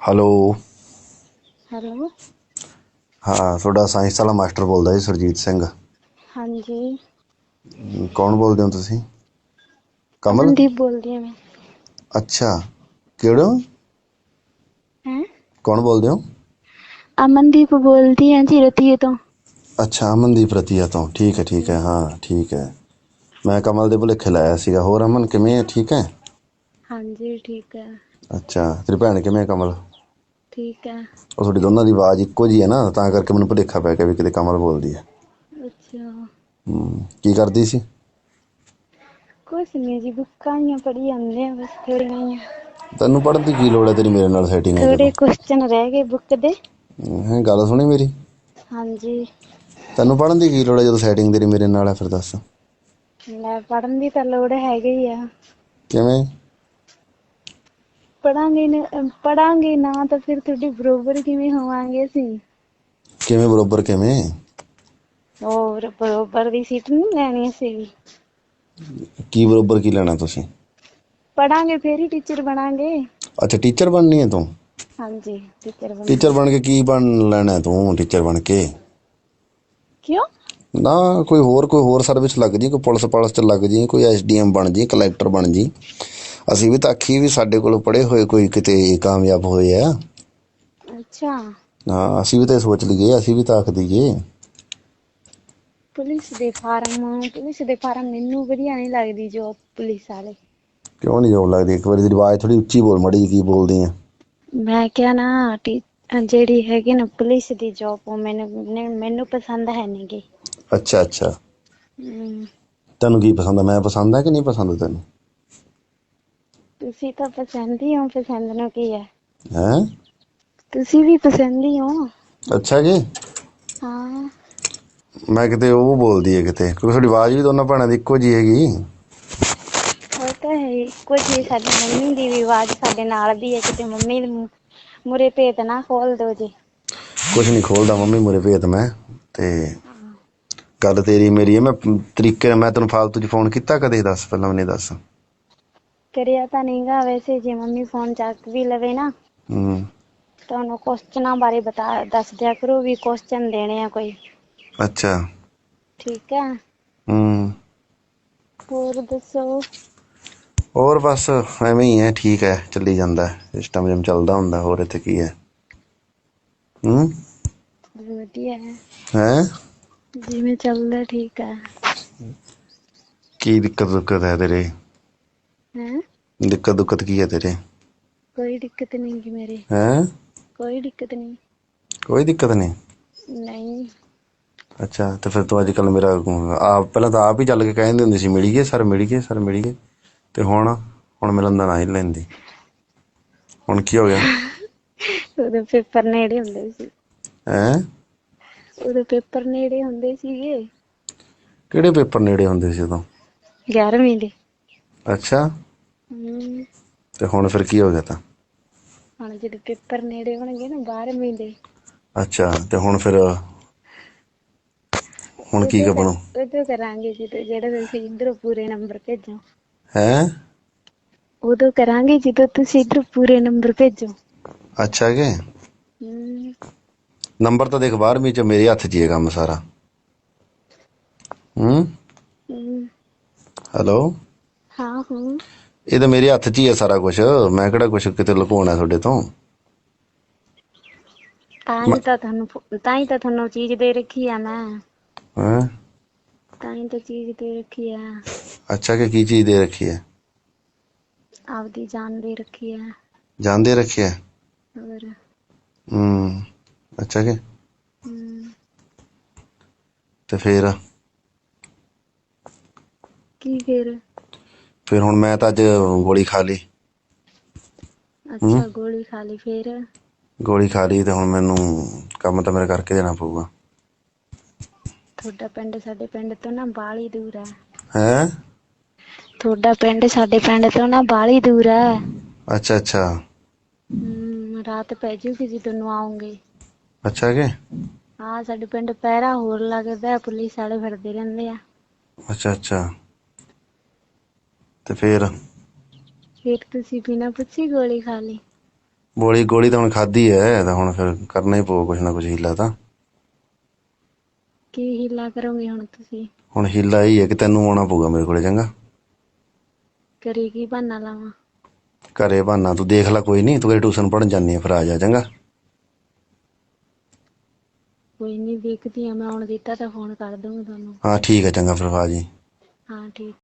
Hello hello ਹਾਂ ਤੁਹਾਡਾ science ਵਾਲਾ ਮਾਸਟਰ ਬੋਲਦਾ ਜੀ ਸੁਰਜੀਤ ਸਿੰਘ। ਹਾਂਜੀ। ਕੌਣ ਬੋਲਦੇ ਹੋ ਤੁਸੀਂ? ਕਮਲ? ਅਮਨਦੀਪ ਬੋਲਦੀ ਹਾਂ ਮੈਂ। ਅੱਛਾ ਕਿਹੜੋ ਹੈ? ਕੌਣ ਬੋਲਦੇ ਹੋ? ਅਮਨਦੀਪ ਬੋਲਦੀ ਹਾਂ ਜੀ ਰਤੀਏ ਤੋਂ। ਅੱਛਾ ਅਮਨਦੀਪ ਰਤੀਆ ਤੋਂ। ਠੀਕ ਹੈ ਠੀਕ ਹੈ ਹਾਂ ਠੀਕ ਹੈ। ਮੈਂ ਕਮਲ ਦੇ ਭੁਲੇਖੇ ਲਾਇਆ ਸੀਗਾ। ਹੋਰ ਅਮਨ ਕਿਵੇਂ ਹੈ? ਠੀਕ ਹੈ? ਹਾਂਜੀ ਠੀਕ ਹੈ। ਅੱਛਾ ਤੇਰੀ ਭੈਣ ਕਿਵੇਂ ਹੈ ਕਮਲ? ਠੀਕ ਹੈ। ਉਹ ਤੁਹਾਡੀ ਦੋਨਾਂ ਦੀ ਆਵਾਜ਼ ਇੱਕੋ ਜੀ ਹੈ ਨਾ ਤਾਂ ਕਰਕੇ ਮੈਨੂੰ ਭੁਲੇਖਾ ਪੈ ਗਿਆ ਵੀ ਕਿਤੇ ਕਮਲ ਬੋਲਦੀ ਹੈ। ਅੱਛਾ। ਕੀ ਕਰਦੀ ਸੀ? ਕੁਛ ਨਹੀਂ ਜੀ ਬੁੱਕਾਂ ਹੀ ਪੜ੍ਹੀ ਜਾਂਦੇ ਆ ਬਸ ਥੋੜੀਆਂ ਜਿਹੀਆਂ। ਤੈਨੂੰ ਪੜ੍ਹਨ ਦੀ ਕੀ ਲੋੜ ਹੈ ਤੇਰੀ ਮੇਰੇ ਨਾਲ ਸੈਟਿੰਗ ਹੈ ਥੋੜੇ ਕੁਐਸਚਨ ਰਹਿ ਗਏ ਬੁੱਕ ਦੇ। ਹੈ ਗੱਲ ਸੁਣੀ ਮੇਰੀ? ਹਾਂਜੀ। ਤੈਨੂੰ ਪੜ੍ਹਨ ਦੀ ਕੀ ਲੋੜ ਹੈ ਜਦੋਂ ਸੈਟਿੰਗ ਤੇਰੀ ਮੇਰੇ ਨਾਲ ਹੈ ਫਿਰ ਦੱਸ। ਲੈ ਪੜ੍ਹਨ ਦੀ ਤਾਂ ਲੋੜ ਹੈਗੀ ਹੀ ਆ। ਕਿਵੇਂ? ਪੜਾਂਗੇ ਨਾ ਪੜਾਂਗੇ ਨਾ ਤਾਂ ਫਿਰ ਤੁਹਾਡੀ ਬਰੋਬਰ ਕਿਵੇਂ ਹੋਵਾਂਗੇ ਅਸੀਂ? ਕਿਵੇਂ ਬਰੋਬਰ ਕਿਵੇਂ? ਹੋਰ ਬਰੋਬਰ ਦੀ ਸੀਟ ਨਹੀਂ ਲੈਣੀ ਵੀ ਕੀ ਬਰੋਬਰ ਕੀ ਲੈਣਾ ਤੁਸੀਂ? ਪੜਾਂਗੇ ਫੇਰ ਹੀ ਟੀਚਰ ਬਣਾਂਗੇ। ਅੱਛਾ ਟੀਚਰ ਬਣਨੀ ਹੈ ਤੂੰ? ਹਾਂਜੀ ਟੀਚਰ ਬਣ ਟੀਚਰ ਬਣ ਕੇ ਕੀ ਬਣ ਲੈਣਾ ਹੈ ਤੂੰ ਟੀਚਰ ਬਣ ਕੇ? ਕਿਉਂ? ਨਾ ਕੋਈ ਹੋਰ ਕੋਈ ਹੋਰ ਸਰਵਿਸ ਲੱਗ ਜੀ ਕੋਈ ਪੁਲਿਸ ਪਾਲਸ ਚ ਲੱਗ ਜੀ ਕੋਈ ਐਸਡੀਐਮ ਬਣ ਜੀ ਕਲੈਕਟਰ ਬਣ ਜੀ। ਅਸੀਂ ਵੀ ਤਾਂ ਆਖੀ ਵੀ ਸਾਡੇ ਕੋਲ ਪੜੇ ਹੋਏ ਕੋਈ ਕਿਤੇ ਕਾਮਯਾਬ ਹੋਏ ਆ। ਅੱਛਾ। ਹਾਂ ਅਸੀਂ ਵੀ ਤਾਂ ਸੋਚ ਲਈਏ ਅਸੀਂ ਵੀ ਤਾਂ ਆਖ ਦਈਏ। ਪੁਲਿਸ ਦੇ ਫਾਰਮ ਪੁਲਿਸ ਦੇ ਫਾਰਮ ਮੈਨੂੰ ਵਧੀਆ ਨਹੀਂ ਲੱਗਦੀ ਜੋਬ ਪੁਲਿਸ ਵਾਲੇ। ਕਿਉਂ ਨਹੀਂ ਜੋਬ ਲੱਗਦੀ? ਇੱਕ ਵਾਰੀ ਦੀ ਆਵਾਜ਼ ਥੋੜੀ ਉੱਚੀ ਬੋਲ ਮੜੀ ਕੀ ਬੋਲਦੀ ਆ? ਮੈਂ ਕਿਹਾ ਨਾ ਜਿਹੜੀ ਹੈਗੀ ਨਾ ਪੁਲਿਸ ਦੀ ਜੋਬ ਉਹ ਮੈਨੂੰ ਮੈਨੂੰ ਪਸੰਦ ਹੈ ਨਹੀਂ ਗੀ ਅੱਛਾ। ਅੱਛਾ ਤੈਨੂੰ ਕੀ ਪਸੰਦ ਆ? ਮੈਂ ਪਸੰਦ ਆ ਕਿ ਨਹੀਂ ਪਸੰਦ ਤੈਨੂੰ? ਤੁਸੀਂ ਤਾਂ ਪਸੰਦ ਹੀ ਹੋ ਪਸੰਦ ਨੂੰ ਕੀ ਹੈ? ਹੈ? ਤੁਸੀਂ ਵੀ ਪਸੰਦ ਹੀ ਹੋ। ਅੱਛਾ ਜੀ। ਹਾਂ। ਮੈਂ ਕਿਤੇ ਉਹ ਬੋਲਦੀ ਹੈ ਕਿਤੇ ਕਿਉਂਕਿ ਤੁਹਾਡੀ ਆਵਾਜ਼ ਵੀ ਦੋਨਾਂ ਭੈਣਾਂ ਦੀ ਇੱਕੋ ਜੀ ਹੈਗੀ। ਉਹ ਤਾਂ ਹੈ ਕੁਝ ਸਾਡੀ ਮੰਮੀ ਦੀ ਵੀ ਆਵਾਜ਼ ਸਾਡੇ ਨਾਲ ਦੀ ਹੈ ਕਿਤੇ ਮੰਮੀ ਮੁਰੇ ਭੇਤ ਨਾ ਖੋਲ ਦਿਓ ਜੀ। ਕੁਝ ਨਹੀਂ ਖੋਲਦਾ ਮੰਮੀ ਮੁਰੇ ਭੇਤ ਮੈਂ ਤੇ ਗੱਲ ਤੇਰੀ ਮੇਰੀ ਹੈ ਮੈਂ ਤਰੀਕੇ ਨਾਲ ਮੈਂ ਤੈਨੂੰ ਫਾਲਤੂ ਚ ਫੋਨ ਕੀਤਾ ਕਦੇ ਦੱਸ ਪਹਿਲਾਂ ਮੈਨੂੰ ਦੱਸ। ਕਰਿਆ ਤਾਂ ਨਹੀਂਗਾ ਵੈਸੇ ਜੇ ਮੰਮੀ ਫੋਨ ਚੱਕ ਵੀ ਲਵੇ ਨਾ ਹੂੰ। ਤੁਹਾਨੂੰ ਕੁਐਸਚਨਾਂ ਬਾਰੇ ਬਤਾ ਦੱਸ ਦਿਆ ਕਰੋ ਵੀ ਕੁਐਸਚਨ ਦੇਣੇ ਆ ਕੋਈ। ਅੱਛਾ। ਠੀਕ ਹੈ ਹੂੰ। ਹੋਰ ਦੱਸੋ? ਹੋਰ ਬਸ ਐਵੇਂ ਹੀ ਹੈ ਠੀਕ ਹੈ ਚੱਲੀ ਜਾਂਦਾ ਸਿਸਟਮ ਜਿਮ ਚੱਲਦਾ ਹੁੰਦਾ ਹੋਰ ਇੱਥੇ ਕੀ ਹੈ? ਹੂੰ? ਵਧੀਆ ਹੈ। ਹੈ? ਜਿਵੇਂ ਚੱਲਦਾ ਠੀਕ ਹੈ। ਕੀ ਦਿੱਕਤ ਦੁੱਕਤ ਹੈ ਤੇਰੇ? ਹੈ? ਦਿੱਕਤ ਦੁੱਕਤ ਕੀ ਹੈ ਤੇਰੇ? ਕੋਈ ਦਿੱਕਤ ਨਹੀਂ ਗੀ ਮੇਰੇ। ਹੈ? ਕੋਈ ਦਿੱਕਤ ਨਹੀਂ। ਕੋਈ ਦਿੱਕਤ ਨਹੀਂ? ਨਹੀਂ। ਅੱਛਾ ਤੇ ਫਿਰ ਤੂੰ ਅੱਜ ਕੱਲ ਮੇਰਾ ਆਪ ਪਹਿਲਾਂ ਤਾਂ ਆਪ ਹੀ ਚੱਲ ਕੇ ਕਹਿੰਦੇ ਹੁੰਦੇ ਸੀ ਮਿਲੀਏ ਸਰ ਮਿਲੀਏ ਸਰ ਮਿਲੀਏ ਤੇ ਹੁਣ ਹੁਣ ਮਿਲਣ ਦਾ ਨਾਂ ਹੀ ਨੀ ਲੈਂਦੀ। ਹੁਣ ਕੀ ਹੋ ਗਿਆ? ਉਹਦੇ ਪੇਪਰ ਨੇੜੇ ਹੁੰਦੇ ਸੀ। ਹੈ? ਉਹਦੇ ਪੇਪਰ ਨੇੜੇ ਹੁੰਦੇ ਸੀਗੇ। ਕਿਹੜੇ ਪੇਪਰ ਨੇੜੇ ਹੁੰਦੇ ਸੀ ਉਦੋਂ? 11ਵੀਂ ਦੇ। ਅੱਛਾ। ਹਮ, ਤੇ ਹੁਣ ਫਿਰ ਕੀ ਹੋ ਗਿਆ ਤਾਂ? ਹੁਣ ਜਦੋਂ ਪੇਪਰ ਨੇੜੇ ਹੋਣਗੇ ਨਾ 12ਵੀਂ ਦੇ ਅੱਛਾ ਤੇ ਹੁਣ ਫਿਰ ਹੁਣ ਕੀ ਉਦੋਂ ਬਣੂ? ਕਰ- ਉਦੋਂ ਕਰਾਂਗੇ ਜਦੋਂ ਜਿਹੜੇ ਤੁਸੀਂ ਇਧਰੋਂ ਪੂਰੇ ਨੰਬਰ ਭੇਜੋ। ਹੈ? ਉਦੋਂ ਕਰਾਂਗੇ ਜਦੋਂ ਤੁਸੀਂ ਇਧਰੋਂ ਪੂਰੇ ਨੰਬਰ ਭੇਜੋ। ਅੱਛਾ ਕਿ? ਨੰਬਰ ਤਾਂ ਦੇਖ 12ਵੀਂ ਚ ਮੇਰੇ ਹੱਥ 'ਚ ਹੀ ਹੈ ਕੰਮ ਸਾਰਾ। ਹੂੰ। ਹੈਲੋ? ਹਾਂ ਹਾਂ ਇਹ ਤਾਂ ਮੇਰੇ ਹੱਥ 'ਚ ਹੀ ਹੈ ਸਾਰਾ ਕੁਝ ਮੈਂ ਕਿਹੜਾ ਕੁਝ ਕਿਤੇ ਲੁਕਾਉਣਾ ਤੁਹਾਡੇ ਤੋਂ? ਤਾਂ ਹੀ ਤਾਂ ਤੁਹਾਨੂੰ ਫੋ- ਤਾਂ ਹੀ ਤਾਂ ਤੁਹਾਨੂੰ ਚੀਜ਼ ਦੇ ਰੱਖੀ ਆ ਮੈਂ। ਹੈ? ਤਾਂ ਹੀ ਤਾਂ ਚੀਜ਼ ਦੇ ਰੱਖੀ ਆ। ਅੱਛਾ ਕਿ ਕੀ ਚੀਜ਼ ਦੇ ਰੱਖੀ ਹੈ ਆਪਦੀ ਜਾਨ ਦੇ ਰੱਖੀ ਆ। ਜਾਣਦੇ ਰੱਖਿਆ ਹੋਰ। ਹੂੰ ਅੱਛਾ ਕਿ? ਹਮ, ਤੇ ਫਿਰ? ਕੀ ਫਿਰ? ਫਿਰ ਹੁਣ ਮੈਂ ਤਾਂ ਅੱਜ ਗੋਲੀ ਖਾ ਲਈ। ਅੱਛਾ ਗੋਲੀ ਖਾ ਲਈ ਫਿਰ? ਗੋਲੀ ਖਾ ਲਈ ਤੇ ਹੁਣ ਮੈਨੂੰ ਕੰਮ ਤਾਂ ਮੇਰੇ ਕਰਕੇ ਦੇਣਾ ਪਊਗਾ। ਤੁਹਾਡਾ ਪਿੰਡ ਸਾਡੇ ਪਿੰਡ ਤੋਂ ਨਾ ਬਾਲੀ ਦੂਰ ਹੈ। ਹੈ? ਤੁਹਾਡਾ ਪਿੰਡ ਸਾਡੇ ਪਿੰਡ ਤੋਂ ਨਾ ਬਾਲੀ ਦੂਰ ਹੈ। ਅੱਛਾ ਅੱਛਾ। ਹਮ, ਰਾਤ ਪੈ ਜੂਗੀ ਜਦੋਂ ਨੂੰ ਆਉਂਗੇ। ਅੱਛਾ ਕਿ? ਹਾਂ ਸਾਡੇ ਪਿੰਡ ਪਹਿਰਾ ਹੋਰ ਲੱਗਦਾ ਪੁਲਿਸ ਵਾਲੇ ਫਿਰਦੇ ਰਹਿੰਦੇ ਆ। ਅੱਛਾ ਅੱਛਾ। ਤੇ ਫਿਰ ਫਿਰ ਤੁਸੀਂ ਬਿਨਾਂ ਪੁੱਛੀ ਗੋਲੀ ਖਾ ਲਈ। ਗੋਲੀ ਗੋਲੀ ਤਾਂ ਹੁਣ ਖਾਧੀ ਐ ਤਾਂ ਹੁਣ ਫਿਰ ਕਰਨਾ ਹੀ ਪਊ ਕੁਛ ਨਾ ਕੁਛ ਹੀਲਾ ਤਾਂ। ਕੀ ਹੀਲਾ ਕਰੋਗੇ ਹੁਣ ਤੁਸੀਂ? ਹੁਣ ਹੀਲਾ ਹੀ ਹੈ ਕਿ ਤੈਨੂੰ ਆਉਣਾ ਪਊਗਾ ਮੇਰੇ ਕੋਲੇ ਚੰਗਾ। ਕਰੀ ਕੀ ਬਹਾਨਾ ਲਾਵਾਂ? ਘਰੇ ਬਹਾਨਾ ਤੂੰ ਦੇਖ ਲੈ ਕੋਈ ਨਹੀਂ ਤੂੰ ਕਿਹੜੀ ਟਿਊਸ਼ਨ ਪੜਨ ਜਾਂਦੀ ਆ ਫਿਰ ਆ ਜਾ ਚੰਗਾ। ਕੋਈ ਨਹੀਂ ਦੇਖਦੀ ਆ ਮੈਂ ਹੁਣ ਦਿੱਤਾ ਤਾਂ ਫੋਨ ਕਰ ਦੂੰਗੀ ਤੁਹਾਨੂੰ। ਹਾਂ ਠੀਕ ਹੈ ਚੰਗਾ ਫਿਰ ਆ ਜੀ। ਹਾਂ ਠੀਕ।